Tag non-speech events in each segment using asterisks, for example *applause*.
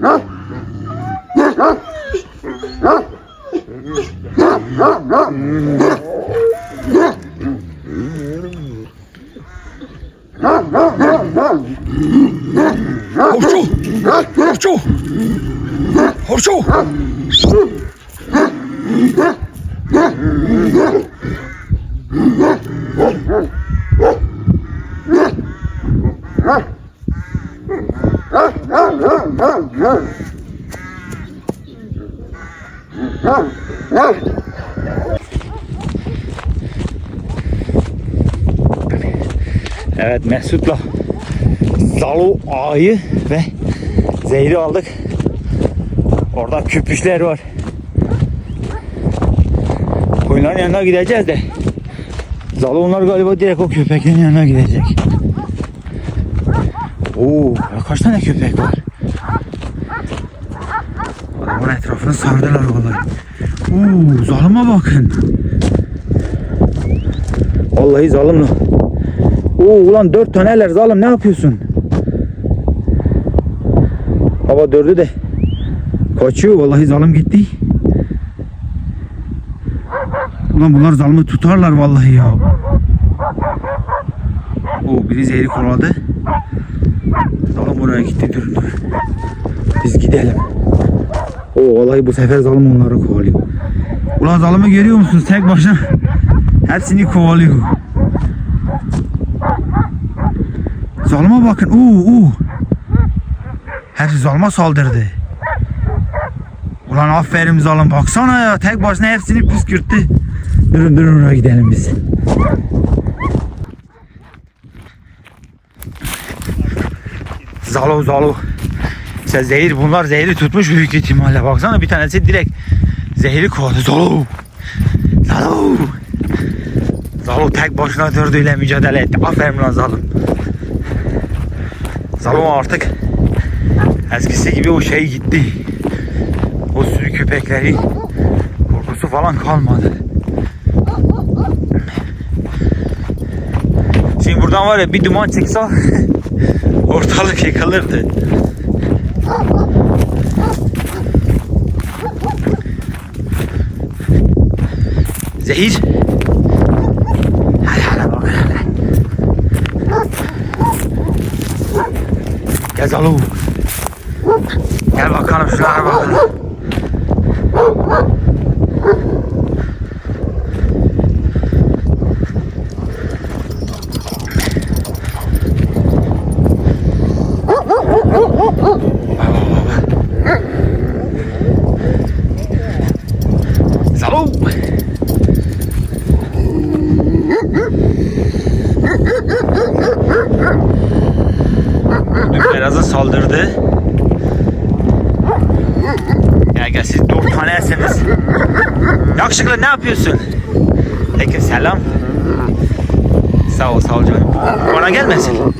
Huh? Mesut'la Zalu ağayı ve zehri aldık. Orada küpüşler var. Koyunların yanına gideceğiz de. Zalu onlar galiba direkt o köpeklerin yanına gidecek. Oo, kaç tane köpek var? Adamın etrafını sardılar vallahi. Oo, zalıma bakın. Vallahi zalimle. Oo ulan dört taneler zalim ne yapıyorsun? Baba dördü de kaçıyor vallahi zalim gitti. Ulan bunlar zalımı tutarlar vallahi ya. Oo biri zehri kovaladı. Zalim oraya gitti dur dur. Biz gidelim. Oo vallahi bu sefer zalim onları kovalıyor. Ulan zalimi görüyor musunuz tek başına? Hepsini kovalıyor. Zalma bakın. Oo, oo. Hepsi zalma saldırdı. Ulan aferin zalim. Baksana ya. Tek başına hepsini püskürttü. Durun durun oraya gidelim biz. Zalo zalo. İşte zehir bunlar zehri tutmuş büyük ihtimalle. Baksana bir tanesi direkt zehri kovdu. Zalo. Zalo. Zalo tek başına dördüyle mücadele etti. Aferin lan zalim. Zalo artık eskisi gibi o şey gitti. O sürü köpekleri korkusu falan kalmadı. Şimdi buradan var ya bir duman çıksa ortalık yıkılırdı. Zehir. Gel Zalu. Gel bakalım şunlara bakalım. Zalu. Dün Beraz'a saldırdı. Gel gel siz dört tanesiniz. Yakışıklı ne yapıyorsun? Aleyküm selam. Sağ ol sağ ol canım. Bana gelmesin.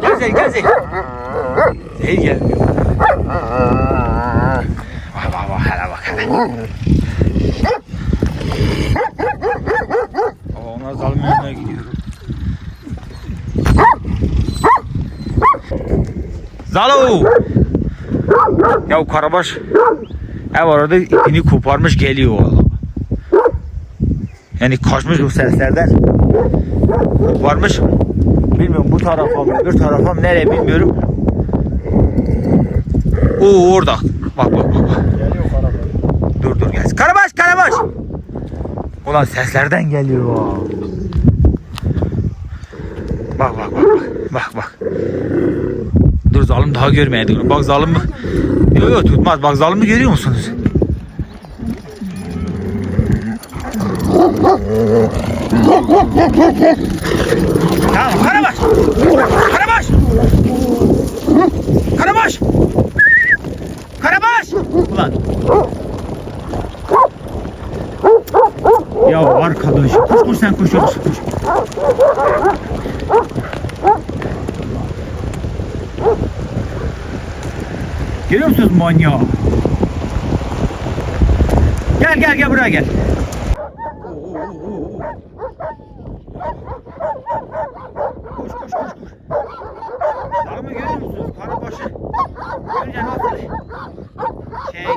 Gel Zeyh. Zeyh gelmiyor. Vah vah vah hele bak hele. Onlar zalim yanına gidiyor. Zalo! Ya Karabaş ev arada ipini koparmış geliyor valla. Yani kaçmış bu seslerden. Koparmış. Bilmiyorum bu tarafa mı öbür tarafa mı nereye bilmiyorum. Oo orada. Bak bak bak. bak. Dur dur gelsin. Karabaş Karabaş. Ulan seslerden geliyor. bak bak bak. Bak bak. Dur zalim daha görmeyedi onu. Bak zalim mi? Yok yok tutmaz. Bak zalimi görüyor musunuz? Tamam Karabaş. Karabaş. Karabaş. Karabaş. Ulan. Ya arkadaş koş koş sen koş koş koş. Görüyor musunuz manyağı? Gel gel gel buraya gel. Koş koş koş koş. Sarımı görüyor musunuz? Karabaşı. Görünce nasıl? Şeye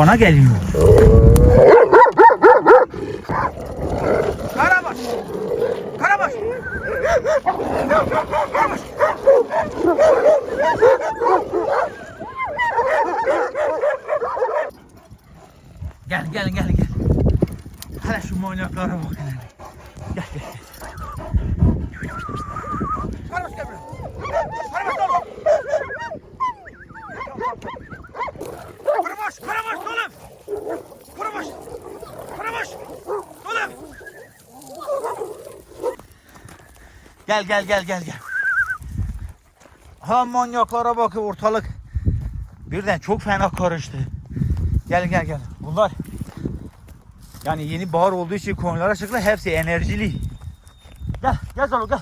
bana geliyor. Karabaş. Karabaş. Karabaş. Gel gel gel gel. Hele şu manyaklara bak hele. Gel gel gel. Karabaş gel buraya. Karabaş oğlum. Karabaş, karabaş oğlum. Karabaş. Karabaş. Oğlum. Gel gel gel gel gel. Ha manyaklara bak ortalık. Birden çok fena karıştı. Gel gel gel. Bunlar yani yeni bahar olduğu için konulara çıklı hepsi enerjili. Gel gel Zalo gel.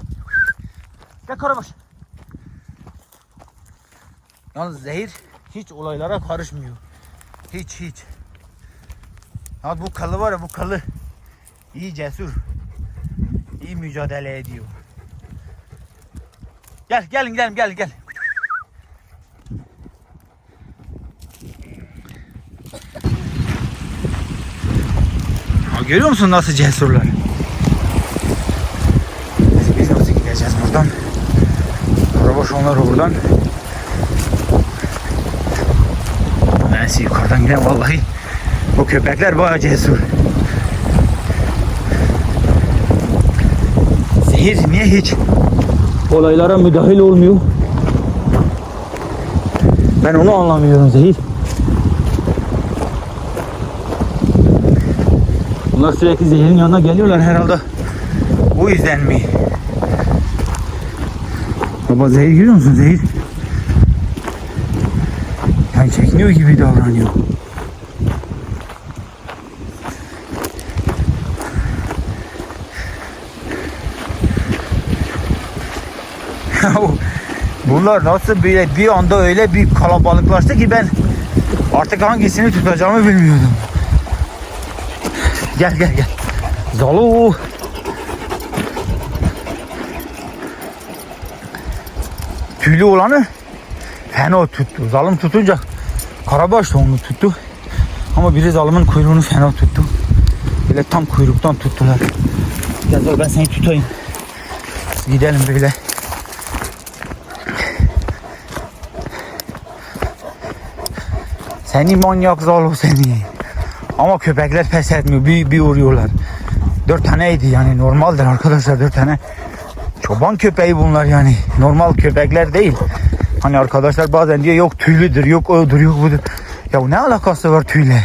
Gel Karabaş. Yalnız zehir hiç olaylara karışmıyor. Hiç hiç. Ya bu kalı var ya bu kalı. iyi cesur. iyi mücadele ediyor. Gel gelin gelin gel gel. Ha, görüyor musun nasıl cesurlar? Biz nasıl gideceğiz buradan? Arabaş onlar oradan. Neyse yukarıdan gidelim vallahi. Bu köpekler bayağı cesur. Zehir niye hiç olaylara müdahil olmuyor? Ben onu anlamıyorum Zehir. Bunlar sürekli zehirin yanına geliyorlar herhalde. O yüzden mi? Baba zehir görüyor musun zehir? Yani çekiniyor gibi davranıyor. Bunlar nasıl böyle bir anda öyle bir kalabalıklaştı ki ben artık hangisini tutacağımı bilmiyordum. Gel gel gel. Zalo. Tüylü olanı fena tuttu. Zalim tutunca Karabaş da onu tuttu. Ama biri zalimin kuyruğunu fena tuttu. Böyle tam kuyruktan tuttular. Gel ben seni tutayım. Gidelim böyle. Seni manyak Zalo seni. Ama köpekler pes etmiyor. Bir, bir vuruyorlar. Dört taneydi yani normaldir arkadaşlar dört tane. Çoban köpeği bunlar yani. Normal köpekler değil. Hani arkadaşlar bazen diyor yok tüylüdür, yok odur, yok budur. Ya ne alakası var tüyle?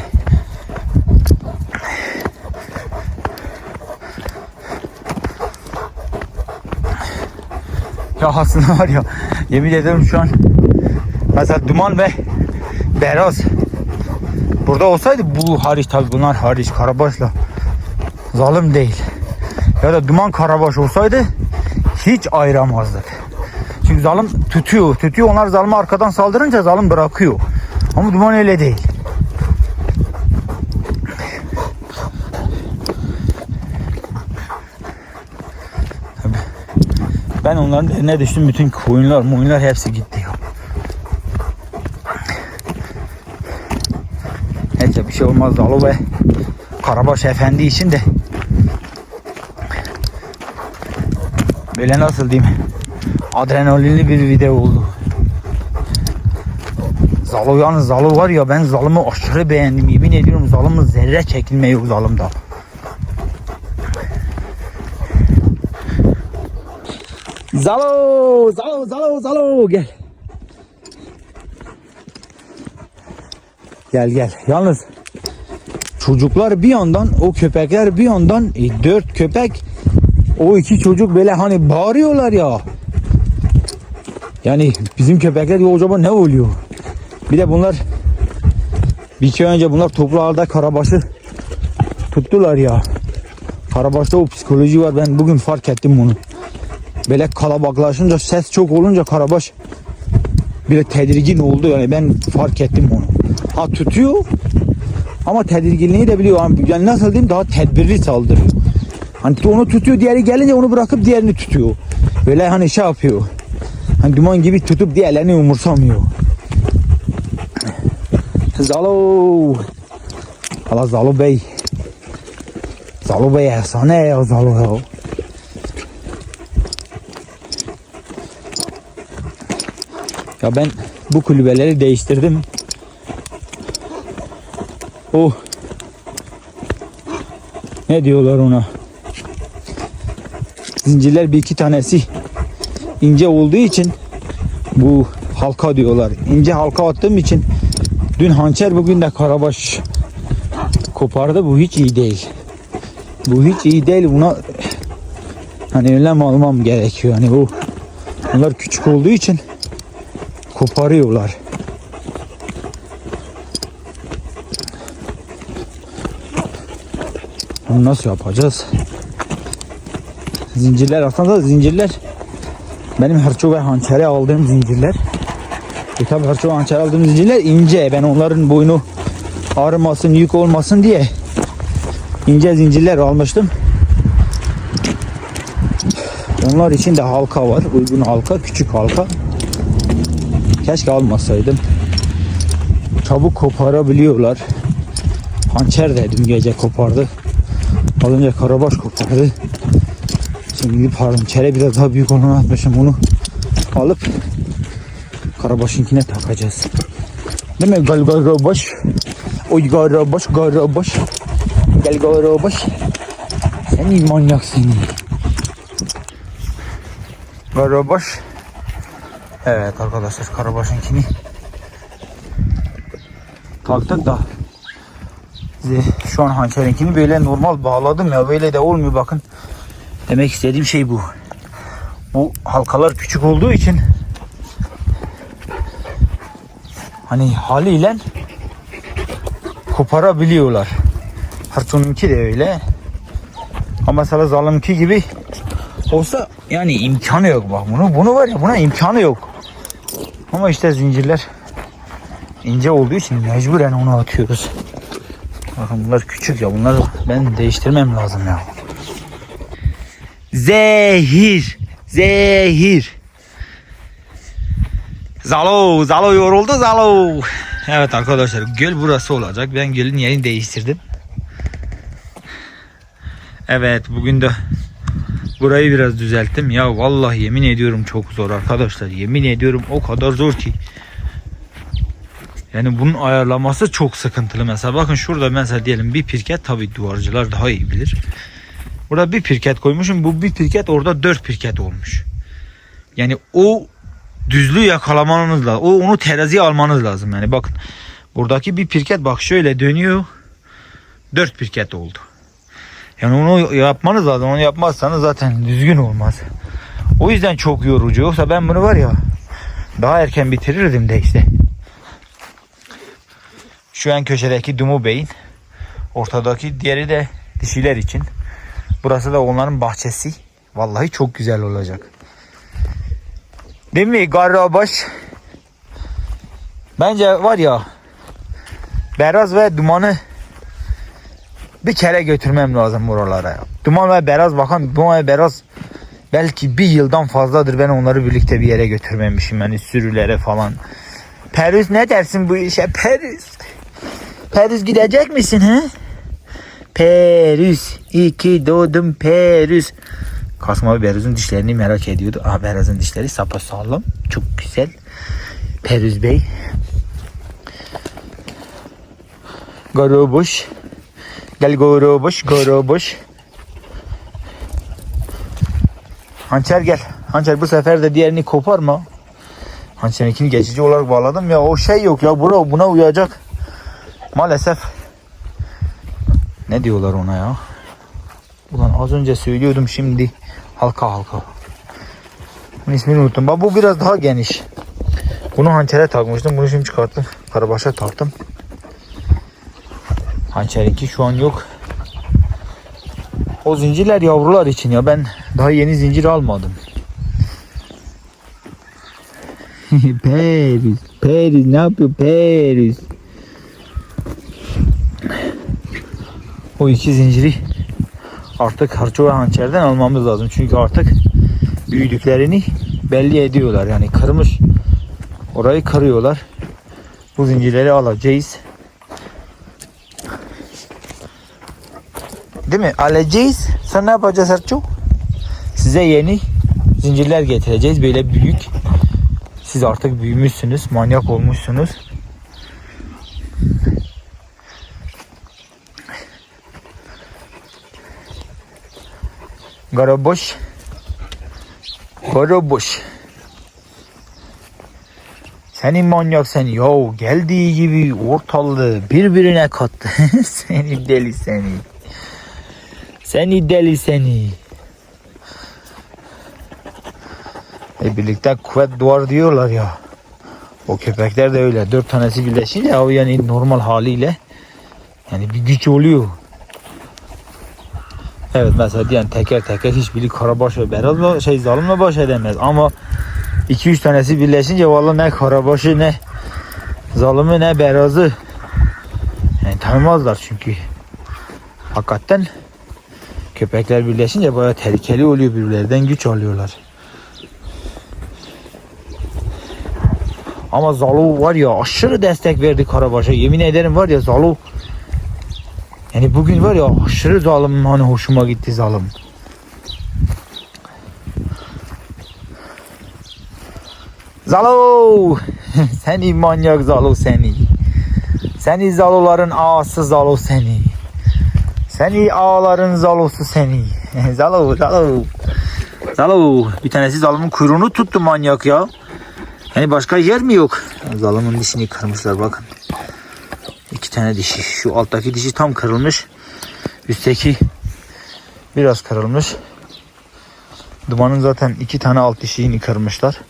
Ya aslında var ya yemin ederim şu an mesela duman ve beyaz Burada olsaydı bu hariç tabi bunlar hariç Karabaş'la zalim değil. Ya da Duman Karabaş olsaydı hiç ayıramazdık. Çünkü zalim tutuyor. Tutuyor onlar zalime arkadan saldırınca zalim bırakıyor. Ama Duman öyle değil. Ben onların eline düştüm. Bütün koyunlar, moyunlar hepsi gitti ya. Neyse bir şey olmaz Dalı ve Karabaş Efendi için de böyle nasıl diyeyim adrenalinli bir video oldu. Zalo yalnız Zalo var ya ben Zalım'ı aşırı beğendim yemin ediyorum Zalım'ın zerre çekilme yok Zalım'da. Zalo, Zalo, Zalo, Zalo gel. Gel gel. Yalnız çocuklar bir yandan o köpekler bir yandan e, dört köpek o iki çocuk böyle hani bağırıyorlar ya. Yani bizim köpekler ya acaba ne oluyor? Bir de bunlar bir ay önce bunlar toplu karabaşı tuttular ya. Karabaşta o psikoloji var ben bugün fark ettim bunu. Böyle kalabalıklaşınca ses çok olunca karabaş bir tedirgin oldu yani ben fark ettim onu. Ha tutuyor ama tedirginliği de biliyor. Yani nasıl diyeyim daha tedbirli saldırıyor. Hani onu tutuyor diğeri gelince onu bırakıp diğerini tutuyor. Böyle hani şey yapıyor. Hani duman gibi tutup diğerlerini umursamıyor. Zalo. Allah Zalo Bey. Zalo Bey efsane ya Zalo ya. Ya ben bu kulübeleri değiştirdim. Oh. Ne diyorlar ona? Zincirler bir iki tanesi ince olduğu için bu halka diyorlar. İnce halka attığım için dün hançer bugün de karabaş kopardı. Bu hiç iyi değil. Bu hiç iyi değil. Buna hani önlem almam gerekiyor. Hani bu bunlar küçük olduğu için koparıyorlar. Bunu nasıl yapacağız? Zincirler aslında zincirler benim herço ve hançere aldığım zincirler. E tabi herço ve hançere aldığım zincirler ince. Ben onların boynu ağrımasın, yük olmasın diye ince zincirler almıştım. Onlar için de halka var. Uygun halka, küçük halka. Keşke almasaydım. Çabuk koparabiliyorlar. Hançer de dün gece kopardı. Az önce karabaş kopardı. Şimdi gidip hançere biraz daha büyük olanı atmışım. Onu alıp karabaşınkine takacağız. Değil mi? Gal karabaş. Oy karabaş karabaş. Gel karabaş. Sen iyi manyaksın. Karabaş. Evet arkadaşlar Karabaş'ınkini taktık da şu an hançerinkini böyle normal bağladım ya böyle de olmuyor bakın. Demek istediğim şey bu. Bu halkalar küçük olduğu için hani haliyle koparabiliyorlar. Harçonunki de öyle. Ama mesela zalimki gibi olsa yani imkanı yok bak bunu bunu var ya buna imkanı yok. Ama işte zincirler ince olduğu için mecburen onu atıyoruz. Bakın bunlar küçük ya bunları ben değiştirmem lazım ya. Zehir. Zehir. Zalo. Zalo yoruldu Zalo. Evet arkadaşlar göl burası olacak. Ben gölün yerini değiştirdim. Evet bugün de burayı biraz düzelttim. Ya vallahi yemin ediyorum çok zor arkadaşlar. Yemin ediyorum o kadar zor ki. Yani bunun ayarlaması çok sıkıntılı. Mesela bakın şurada mesela diyelim bir pirket tabi duvarcılar daha iyi bilir. Burada bir pirket koymuşum. Bu bir pirket orada dört pirket olmuş. Yani o düzlüğü yakalamanız lazım. O onu teraziye almanız lazım. Yani bakın buradaki bir pirket bak şöyle dönüyor. Dört pirket oldu. Yani onu yapmanız lazım. Onu yapmazsanız zaten düzgün olmaz. O yüzden çok yorucu. Yoksa ben bunu var ya daha erken bitirirdim de işte. Şu en köşedeki Dumu Bey'in ortadaki diğeri de dişiler için. Burası da onların bahçesi. Vallahi çok güzel olacak. Değil mi Garrabaş? Bence var ya Beraz ve Duman'ı bir kere götürmem lazım buralara. Duman ve Beraz bakın Duman ve Beraz belki bir yıldan fazladır ben onları birlikte bir yere götürmemişim. Yani sürülere falan. Perüz ne dersin bu işe Perüz? Perüz gidecek misin he? Perüz. İki doğdum Perüz. Kasma Beruz'un dişlerini merak ediyordu. Aa Beruz'un dişleri sapasağlam. Çok güzel. Perüz Bey. Garoboş. Gel Garoboş, Garoboş. Hançer gel. Hançer bu sefer de diğerini koparma. Hançer'inkini geçici olarak bağladım ya o şey yok ya buna, buna uyacak Maalesef ne diyorlar ona ya? Ulan az önce söylüyordum şimdi halka halka. Bunun ismini unuttum. Bak bu biraz daha geniş. Bunu hançere takmıştım. Bunu şimdi çıkarttım. Karabaşa taktım. Hançerinki şu an yok. O zincirler yavrular için ya. Ben daha yeni zincir almadım. *laughs* Paris, Paris ne yapıyor Paris? O iki zinciri artık harço ve hançerden almamız lazım. Çünkü artık büyüdüklerini belli ediyorlar. Yani kırmış orayı kırıyorlar. Bu zincirleri alacağız. Değil mi? Alacağız. Sonra ne yapacağız Harço? Size yeni zincirler getireceğiz. Böyle büyük. Siz artık büyümüşsünüz. Manyak olmuşsunuz. Garaboş. Garaboş. Senin manyak sen. Yo geldiği gibi ortalığı birbirine kattı. *laughs* seni deli seni. Seni deli seni. E birlikte kuvvet doğar diyorlar ya. O köpekler de öyle. Dört tanesi birleşince o yani normal haliyle yani bir güç oluyor. Evet mesela diyen teker teker hiçbiri karabaş ve berazla şey zalimle baş edemez ama 2-3 tanesi birleşince vallahi ne karabaşı ne zalimi ne berazı yani tanımazlar çünkü hakikaten köpekler birleşince bayağı tehlikeli oluyor birbirlerinden güç alıyorlar. Ama Zalu var ya aşırı destek verdi Karabaş'a. Yemin ederim var ya Zalu yani bugün var ya aşırı zalim hani hoşuma gitti zalim. Zalo! *laughs* seni manyak Zalo seni. Seni Zaloların ağası Zalo seni. Seni ağaların Zalosu seni. *laughs* Zalo, Zalo. Zalo. Bir tanesi zalimin kuyruğunu tuttu manyak ya. Yani başka yer mi yok? Zalimin dişini kırmışlar bakın. İki tane dişi. Şu alttaki dişi tam kırılmış. Üstteki biraz kırılmış. Dumanın zaten iki tane alt dişini kırmışlar.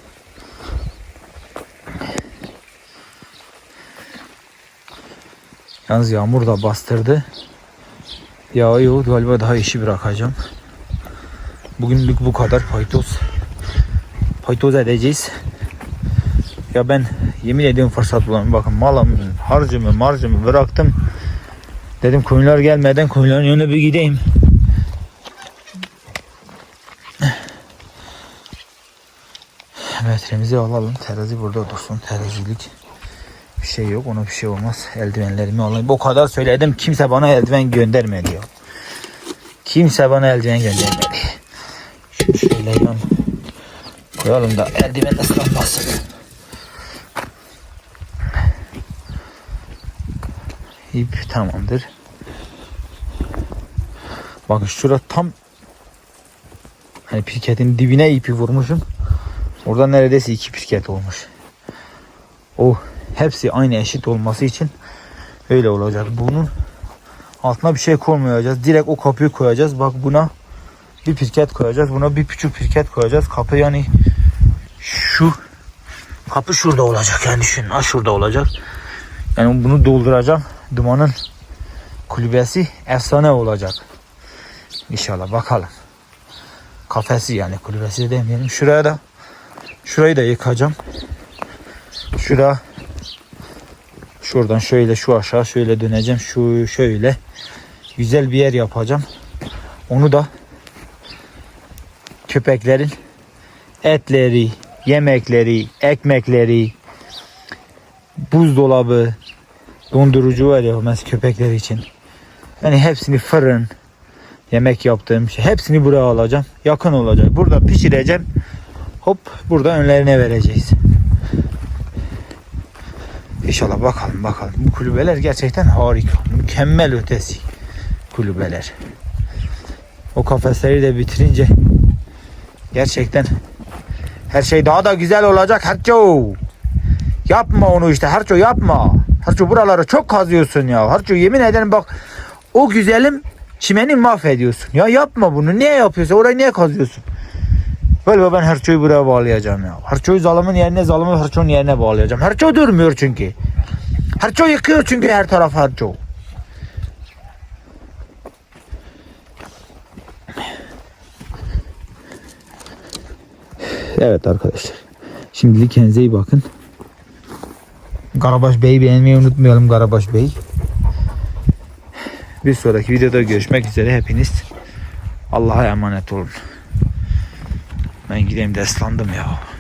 Yalnız yağmur da bastırdı. Yağıyor galiba daha işi bırakacağım. Bugünlük bu kadar paytoz. Paytoz edeceğiz. Ya ben yemin ediyorum fırsat bulamıyorum. Bakın malımı, harcımı, marjımı bıraktım. Dedim koyunlar gelmeden koyunların önüne bir gideyim. Metremizi alalım. Terazi burada dursun. Terazilik bir şey yok. Ona bir şey olmaz. Eldivenlerimi alayım. Bu kadar söyledim. Kimse bana eldiven göndermedi ya. Kimse bana eldiven göndermedi. Şunu şöyle hemen koyalım da eldiven ıslanmasın. İp tamamdır. Bakın şurada tam hani pirketin dibine ipi vurmuşum. Orada neredeyse iki pirket olmuş. O hepsi aynı eşit olması için öyle olacak. Bunun altına bir şey koymayacağız. Direkt o kapıyı koyacağız. Bak buna bir pirket koyacağız. Buna bir küçük pirket koyacağız. Kapı yani şu kapı şurada olacak yani düşün. Ha şurada olacak. Yani bunu dolduracağım. Dumanın kulübesi efsane olacak. İnşallah bakalım. Kafesi yani kulübesi demeyelim. Şuraya da şurayı da yıkacağım. Şura şuradan şöyle şu aşağı şöyle döneceğim. Şu şöyle güzel bir yer yapacağım. Onu da köpeklerin etleri, yemekleri, ekmekleri, buzdolabı, dondurucu var ya mesela köpekler için. Yani hepsini fırın, yemek yaptığım şey hepsini buraya alacağım. Yakın olacak. Burada pişireceğim. Hop burada önlerine vereceğiz. İnşallah bakalım bakalım. Bu kulübeler gerçekten harika. Mükemmel ötesi kulübeler. O kafesleri de bitirince gerçekten her şey daha da güzel olacak Herço. Yapma onu işte Herço yapma. Harço buraları çok kazıyorsun ya. Harço yemin ederim bak o güzelim çimeni mahvediyorsun. Ya yapma bunu. Niye yapıyorsun? Orayı niye kazıyorsun? Galiba ben Harço'yu buraya bağlayacağım ya. Harço'yu zalımın yerine zalımı Harço'nun yerine bağlayacağım. Harço durmuyor çünkü. Harço yıkıyor çünkü her taraf Harço. Evet arkadaşlar. Şimdilik kendinize iyi bakın. Karabaş Bey'i beğenmeyi unutmayalım Karabaş Bey. Bir sonraki videoda görüşmek üzere hepiniz. Allah'a emanet olun. Ben gideyim de ıslandım ya.